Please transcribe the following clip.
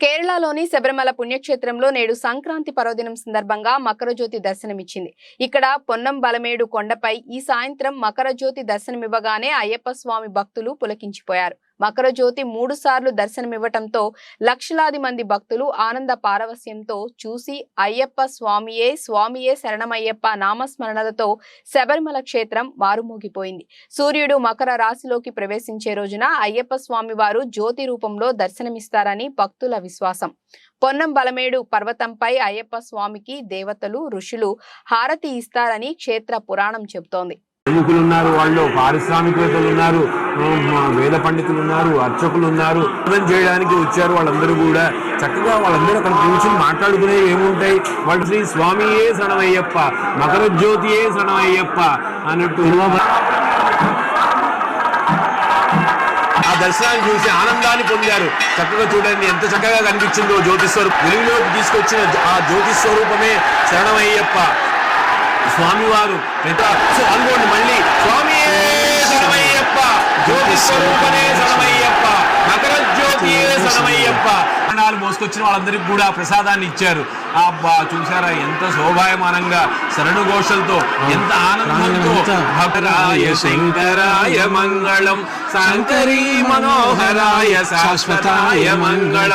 కేరళలోని శబరిమల పుణ్యక్షేత్రంలో నేడు సంక్రాంతి పర్వదినం సందర్భంగా మకరజ్యోతి దర్శనమిచ్చింది. ఇక్కడ పొన్నం బలమేడు కొండపై ఈ సాయంత్రం మకరజ్యోతి దర్శనమివ్వగానే అయ్యప్ప స్వామి భక్తులు పులకించిపోయారు. మకరజ్యోతి మూడు సార్లు దర్శనమివ్వటంతో లక్షలాది మంది భక్తులు ఆనంద పారవస్యంతో చూసి అయ్యప్ప స్వామియే స్వామియే శరణమయ్యప్ప నామస్మరణలతో శబరిమల క్షేత్రం మారుమోగిపోయింది సూర్యుడు మకర రాశిలోకి ప్రవేశించే రోజున అయ్యప్ప స్వామి వారు జ్యోతి రూపంలో దర్శనమిస్తారని భక్తుల విశ్వాసం. పొన్నం బలమేడు పర్వతంపై అయ్యప్ప స్వామికి దేవతలు ఋషులు హారతి ఇస్తారని క్షేత్ర పురాణం చెబుతోంది. ప్రముఖులు ఉన్నారు వాళ్ళు పారిశ్రామికవేత్తలు ఉన్నారు వేద పండితులు ఉన్నారు అర్చకులు ఉన్నారు అర్థం చేయడానికి వచ్చారు వాళ్ళందరూ కూడా. చక్కగా వాళ్ళందరూ అక్కడ కూర్చొని మాట్లాడుకునేవి ఏముంటాయి? వాళ్ళు శ్రీ స్వామియే శరణమయ్యప్ప మకర జ్యోతియే శరణమయ్యప్ప అన్నట్టు. ఆ దర్శనాన్ని చూసి ఆనందాన్ని పొందారు. చక్కగా చూడండి ఎంత చక్కగా కనిపించిందో జ్యోతిస్వరూపం. వెలుగులోకి తీసుకొచ్చిన ఆ జ్యోతిస్వరూపమే శరణమయ్యప్ప. స్వామివారు. సో అనుకోండి మళ్ళీ. స్వామి సడమయ్యప్ప జ్యోతి స్వరూపనే సడమయ్యప్ప మకర జ్యోతి సడమయ్యప్ప ప్రాణాలు మోసుకొచ్చిన వాళ్ళందరికీ కూడా ప్రసాదాన్ని ఇచ్చారు. అబ్బా చూసారా ఎంత శోభాయమానంగా శరణు ఘోషలతో ఎంత ఆనందంతో. భక్తరాయ శంకరాయ మంగళం శంకరీ మనోహరాయ శాశ్వతాయ మంగళం.